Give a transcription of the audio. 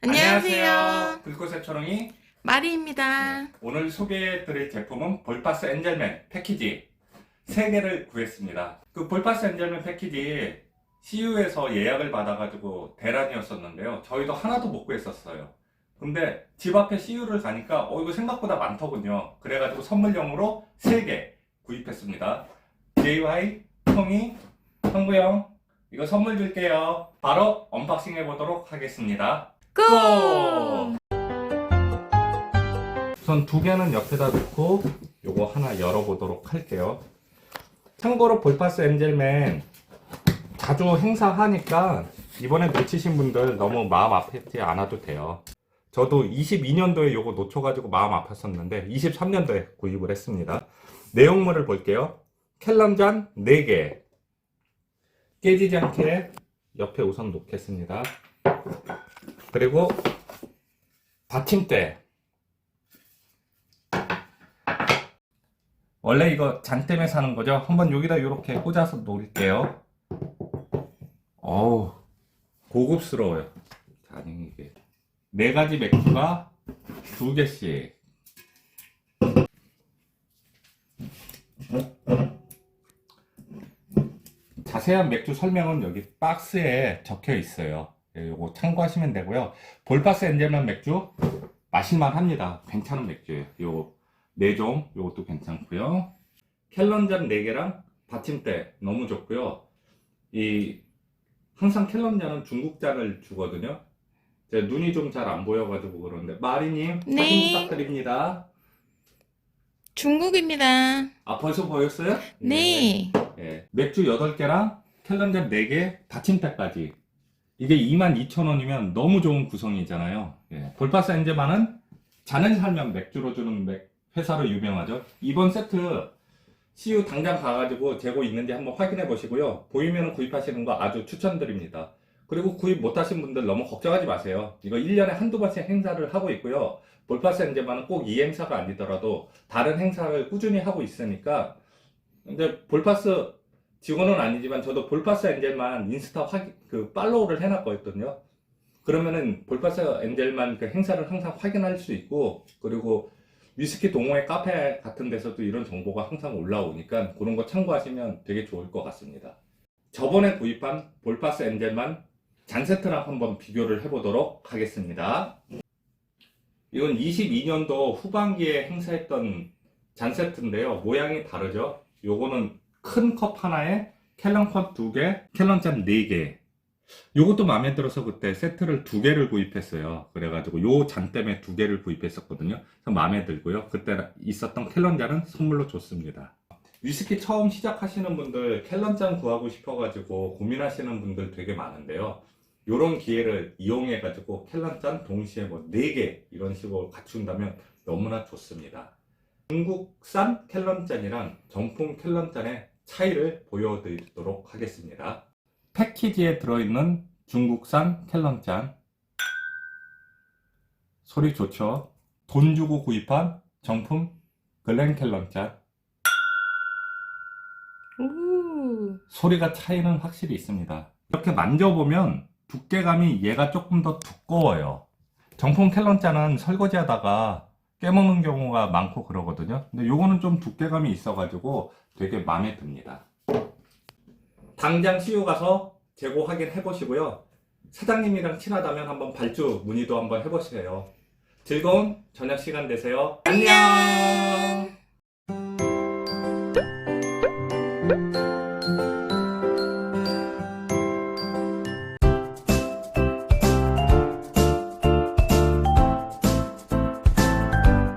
안녕하세요. 들꽃의 초롱이 마리입니다. 오늘 소개해드릴 제품은 볼파스 엔젤맨 패키지 3개를 구했습니다. 그 볼파스 엔젤맨 패키지 CU에서 예약을 받아가지고 대란이었었는데요. 저희도 하나도 못 구했었어요. 근데 집 앞에 CU를 가니까 어 이거 생각보다 많더군요. 그래가지고 선물용으로 3개 구입했습니다. JY, 통이, 형구형 이거 선물 줄게요. 바로 언박싱 해보도록 하겠습니다. 고! 우선 두 개는 옆에다 놓고 요거 하나 열어보도록 할게요. 참고로 볼파스 엔젤맨 자주 행사하니까 이번에 놓치신 분들 너무 마음 아프지 않아도 돼요. 저도 22년도에 요거 놓쳐가지고 마음 아팠었는데 23년도에 구입을 했습니다. 내용물을 볼게요. 캘런잔 4개 깨지지 않게 옆에 우선 놓겠습니다. 그리고 받침대 원래 이거 잔 때문에 사는 거죠? 한번 여기다 이렇게 꽂아서 놓을게요. 어우, 고급스러워요. 아니, 이게. 네 가지 맥주가 두 개씩. 자세한 맥주 설명은 여기 박스에 적혀 있어요. 예, 요거 참고하시면 되고요. 볼파스 엔젤만 맥주 마실만 합니다. 괜찮은 맥주예요. 요 4종 요것도 괜찮고요. 캘런잔 4개랑 받침대 너무 좋고요. 이 항상 캘런잔은 중국잔을 주거든요. 제 눈이 좀 잘 안 보여가지고 그러는데 마리님 네. 확인 부탁드립니다. 중국입니다. 아 벌써 보였어요? 네. 예. 맥주 8개랑 캘런잔 4개, 받침대까지. 이게 22,000원이면 너무 좋은 구성이잖아요. 예. 볼파스 엔제만은 잔을 살면 맥주로 주는 맥- 회사로 유명하죠. 이번 세트 CU 당장 가가지고 재고 있는지 한번 확인해 보시고요. 보이면 구입하시는 거 아주 추천드립니다. 그리고 구입 못하신 분들 너무 걱정하지 마세요. 이거 1년에 한두 번씩 행사를 하고 있고요. 볼파스 엔제만은 꼭이 행사가 아니더라도 다른 행사를 꾸준히 하고 있으니까 근데 볼파스 직원은 아니지만 저도 볼파스 엔젤만 인스타 확인 그 팔로우를 해놨거든요. 그러면은 볼파스 엔젤만 그 행사를 항상 확인할 수 있고 그리고 위스키 동호회 카페 같은 데서도 이런 정보가 항상 올라오니까 그런 거 참고하시면 되게 좋을 것 같습니다. 저번에 구입한 볼파스 엔젤만 잔 세트랑 한번 비교를 해보도록 하겠습니다. 이건 22년도 후반기에 행사했던 잔 세트인데요. 모양이 다르죠? 요거는 큰 컵 하나에 캘런컵 두 개, 캘런잔 네 개. 요것도 마음에 들어서 그때 세트를 두 개를 구입했어요. 그래가지고 요 잔 때문에 두 개를 구입했었거든요. 그래서 마음에 들고요. 그때 있었던 캘런잔은 선물로 줬습니다. 위스키 처음 시작하시는 분들 캘런잔 구하고 싶어가지고 고민하시는 분들 되게 많은데요. 요런 기회를 이용해가지고 캘런잔 동시에 뭐 네 개 이런 식으로 갖춘다면 너무나 좋습니다. 중국산 캘런잔이랑 정품 캘런잔의 차이를 보여드리도록 하겠습니다. 패키지에 들어있는 중국산 캘런잔 소리 좋죠? 돈 주고 구입한 정품 글렌 캘런잔 오. 소리가 차이는 확실히 있습니다. 이렇게 만져보면 두께감이 얘가 조금 더 두꺼워요. 정품 캘런잔은 설거지하다가 깨먹는 경우가 많고 그러거든요. 근데 요거는 좀 두께감이 있어 가지고 되게 마음에 듭니다. 당장 CU 가서 재고 확인해 보시고요. 사장님이랑 친하다면 한번 발주 문의도 한번 해보세요. 즐거운 저녁 시간 되세요. 안녕!